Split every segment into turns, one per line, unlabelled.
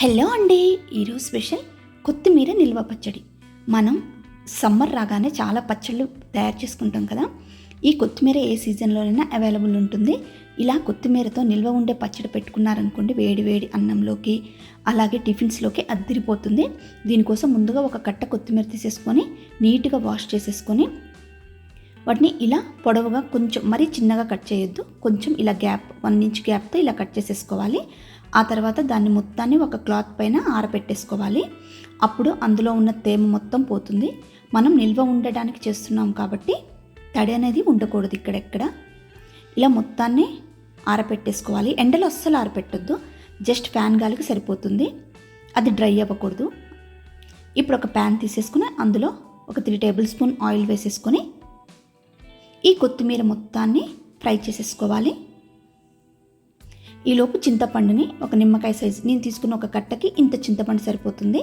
Hello అండి ఈరోజు special కొత్తిమీర నిల్వ పచ్చడి. మనం సమ్మర్ రాగానే చాలా పచ్చళ్ళు తయారు చేసుకుంటాం కదా. ఈ కొత్తిమీర ఏ సీజన్లోనైనా అవైలబుల్ ఉంటుంది. ఇలా కొత్తిమీరతో నిల్వ ఉండే పచ్చడి పెట్టుకున్నారనుకోండి వేడి వేడి అన్నంలోకి అలాగే టిఫిన్స్లోకి అద్దిరిపోతుంది. దీనికోసం ముందుగా ఒక కట్ట కొత్తిమీర తీసేసుకొని నీట్గా వాష్ చేసేసుకొని వాటిని ఇలా పొడవుగా కొంచెం మరీ చిన్నగా కట్ చేయొద్దు. కొంచెం ఇలా గ్యాప్ వన్ ఇంచ్ గ్యాప్తో ఇలా కట్ చేసేసుకోవాలి. ఆ తర్వాత దాన్ని మొత్తాన్ని ఒక క్లాత్ పైన ఆరబెట్టేసుకోవాలి అప్పుడు అందులో ఉన్న తేమ మొత్తం పోతుంది. మనం నిల్వ ఉండడానికి చేస్తున్నాం కాబట్టి తడి అనేది ఉండకూడదు ఇక్కడెక్కడ. ఇలా మొత్తాన్ని ఆరపెట్టేసుకోవాలి. ఎండలో అస్సలు ఆరపెట్టద్దు. జస్ట్ ఫ్యాన్ గాలికి సరిపోతుంది. అది డ్రై అవ్వకూడదు. ఇప్పుడు ఒక ప్యాన్ తీసేసుకుని అందులో ఒక త్రీ టేబుల్ స్పూన్ ఆయిల్ వేసేసుకొని ఈ కొత్తిమీర మొత్తాన్ని ఫ్రై చేసేసుకోవాలి. ఈలోపు చింతపండుని ఒక నిమ్మకాయ సైజు నేను తీసుకున్న ఒక కట్టకి ఇంత చింతపండు సరిపోతుంది.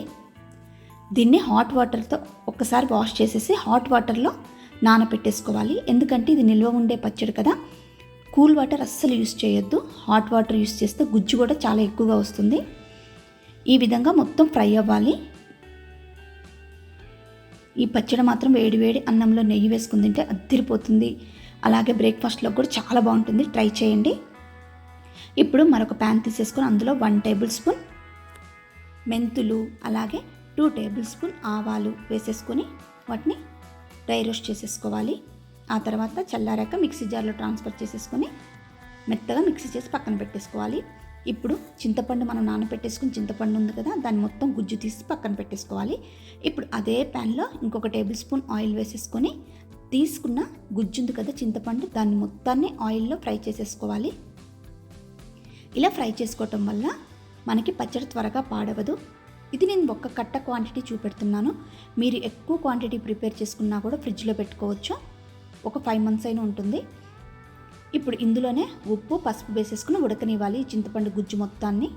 దీన్ని హాట్ వాటర్తో ఒక్కసారి వాష్ చేసేసి హాట్ వాటర్లో నానపెట్టేసుకోవాలి. ఎందుకంటే ఇది నిల్వ ఉండే పచ్చడి కదా. కూల్ వాటర్ అస్సలు యూస్ చేయొద్దు. హాట్ వాటర్ యూస్ చేస్తే గుజ్జు కూడా చాలా ఎక్కువగా వస్తుంది. ఈ విధంగా మొత్తం ఫ్రై అవ్వాలి. ఈ పచ్చడి మాత్రం వేడి వేడి అన్నంలో నెయ్యి వేసుకుని తింటే అద్దిరిపోతుంది అలాగే బ్రేక్ఫాస్ట్లో కూడా చాలా బాగుంటుంది. ట్రై చేయండి. ఇప్పుడు మరొక ప్యాన్ తీసేసుకొని అందులో వన్ టేబుల్ స్పూన్ మెంతులు అలాగే టూ టేబుల్ స్పూన్ ఆవాలు వేసేసుకొని వాటిని డ్రై రోస్ట్ చేసేసుకోవాలి. ఆ తర్వాత చల్లారాక మిక్సీ జార్లో ట్రాన్స్ఫర్ చేసేసుకొని మెత్తగా మిక్సీ చేసి పక్కన పెట్టేసుకోవాలి. ఇప్పుడు చింతపండు మనం నానబెట్టేసుకుని చింతపండు ఉంది కదా దాన్ని మొత్తం గుజ్జు తీసి పక్కన పెట్టేసుకోవాలి. ఇప్పుడు అదే ప్యాన్లో ఇంకొక టేబుల్ స్పూన్ ఆయిల్ వేసేసుకొని తీసుకున్న గుజ్జు ఉంది కదా చింతపండు దాన్ని మొత్తాన్ని ఆయిల్లో ఫ్రై చేసేసుకోవాలి. ఇలా ఫ్రై చేసుకోవటం వల్ల మనకి పచ్చడి త్వరగా పాడవదు. ఇది నేను ఒక్క కట్ట క్వాంటిటీ చూపెడుతున్నాను. మీరు ఎక్కువ క్వాంటిటీ ప్రిపేర్ చేసుకున్నా కూడా ఫ్రిడ్జ్లో పెట్టుకోవచ్చు. ఒక ఫైవ్ మంత్స్ అయినా ఉంటుంది. ఇప్పుడు ఇందులోనే ఉప్పు పసుపు వేసేసుకుని ఉడకనివ్వాలి. చింతపండు గుజ్జు మొత్తాన్ని.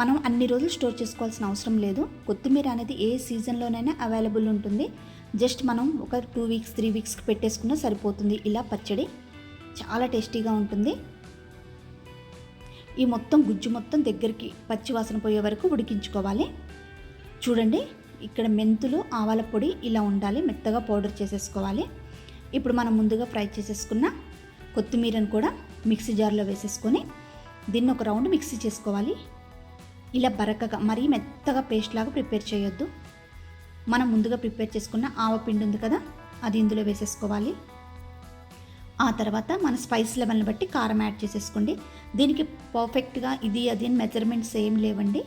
మనం అన్ని రోజులు స్టోర్ చేసుకోవాల్సిన అవసరం లేదు. కొత్తిమీర అనేది ఏ సీజన్లోనైనా అవైలబుల్ ఉంటుంది. జస్ట్ మనం ఒక టూ వీక్స్ త్రీ వీక్స్కి పెట్టేసుకున్నా సరిపోతుంది. ఇలా పచ్చడి చాలా టేస్టీగా ఉంటుంది. ఈ మొత్తం గుజ్జు మొత్తం దగ్గరికి పచ్చివాసన పోయే వరకు ఉడికించుకోవాలి. చూడండి ఇక్కడ మెంతులు ఆవాల పొడి ఇలా ఉండాలి. మెత్తగా పౌడర్ చేసేసుకోవాలి. ఇప్పుడు మనం ముందుగా ఫ్రై చేసేసుకున్న కొత్తిమీరను కూడా మిక్సీ జార్లో వేసేసుకొని దీన్ని ఒక రౌండ్ మిక్సీ చేసుకోవాలి. ఇలా బరకగా మరీ మెత్తగా పేస్ట్ లాగా ప్రిపేర్ చేయొద్దు. మనం ముందుగా ప్రిపేర్ చేసుకున్న ఆవపిండి ఉంది కదా అది ఇందులో వేసేసుకోవాలి. ఆ తర్వాత మన స్పైస్ లెవెల్ని బట్టి కారం యాడ్ చేసేసుకోండి. దీనికి పర్ఫెక్ట్గా ఇది అది అని మెజర్మెంట్స్ ఏం లేవండి.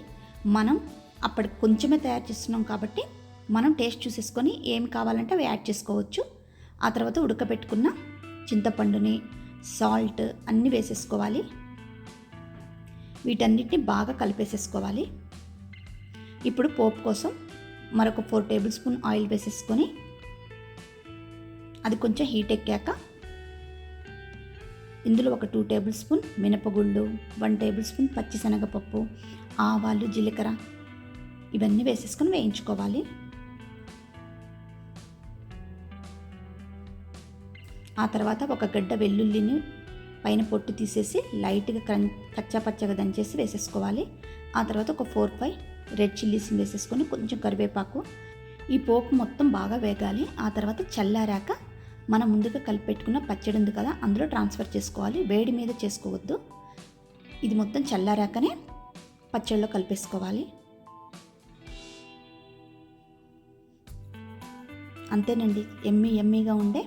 మనం అప్పటి కొంచెమే తయారు చేస్తున్నాం కాబట్టి మనం టేస్ట్ చూసేసుకొని ఏం కావాలంటే అవి యాడ్ చేసుకోవచ్చు. ఆ తర్వాత ఉడకబెట్టుకున్న చింతపండుని సాల్ట్ అన్నీ వేసేసుకోవాలి. వీటన్నిటిని బాగా కలిపేసేసుకోవాలి. ఇప్పుడు పోపు కోసం మరొక ఫోర్ టేబుల్ స్పూన్ ఆయిల్ వేసేసుకొని అది కొంచెం హీట్ ఎక్కాక ఇందులో ఒక టూ టేబుల్ స్పూన్ మినపగుళ్ళు వన్ టేబుల్ స్పూన్ పచ్చిశనగపప్పు ఆవాలు జీలకర్ర ఇవన్నీ వేసేసుకొని వేయించుకోవాలి. ఆ తర్వాత ఒక గడ్డ వెల్లుల్లిని పైన పొట్టు తీసేసి లైట్గా క్రం కచ్చాపచ్చగా దంచేసి వేసేసుకోవాలి. ఆ తర్వాత ఒక ఫోర్ ఫైవ్ రెడ్ చిల్లీస్ని వేసేసుకొని కొంచెం కరివేపాకు. ఈ పోపు మొత్తం బాగా వేగాలి. ఆ తర్వాత చల్లారాక మనం ముందుగా కలిపెట్టుకున్న పచ్చడి ఉంది కదా అందులో ట్రాన్స్ఫర్ చేసుకోవాలి. వేడి మీద చేసుకోవద్దు. ఇది మొత్తం చల్లారాకనే పచ్చడిలో కలిపేసుకోవాలి. అంతేనండి ఎమ్మి ఎమ్మిగా ఉండే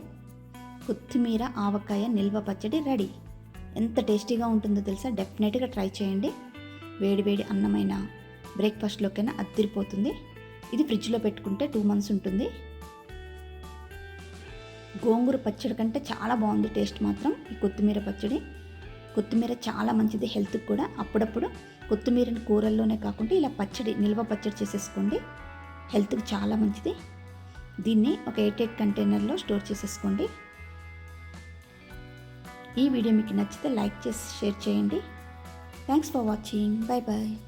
కొత్తిమీర ఆవకాయ నిల్వ పచ్చడి రెడీ. ఎంత టేస్టీగా ఉంటుందో తెలుసా? డెఫినెట్గా ట్రై చేయండి. వేడి వేడి అన్నమైన బ్రేక్ఫాస్ట్లోకైనా అదిరిపోతుంది ఇది ఫ్రిడ్జ్లో పెట్టుకుంటే టూ మంత్స్ ఉంటుంది. గోంగూర పచ్చడి కంటే చాలా బాగుంది టేస్ట్ మాత్రం. ఈ కొత్తిమీర పచ్చడి. కొత్తిమీర చాలా మంచిది హెల్త్కి కూడా. అప్పుడప్పుడు కొత్తిమీరని కూరల్లోనే కాకుండా ఇలా పచ్చడి నిల్వ పచ్చడి చేసేసుకోండి. హెల్త్కి చాలా మంచిది. దీన్ని ఒక ఎయిట్ ఎయిట్ కంటైనర్లో స్టోర్ చేసేసుకోండి. ఈ వీడియో మీకు నచ్చితే లైక్ చేసి షేర్ చేయండి. Thanks for watching. Bye bye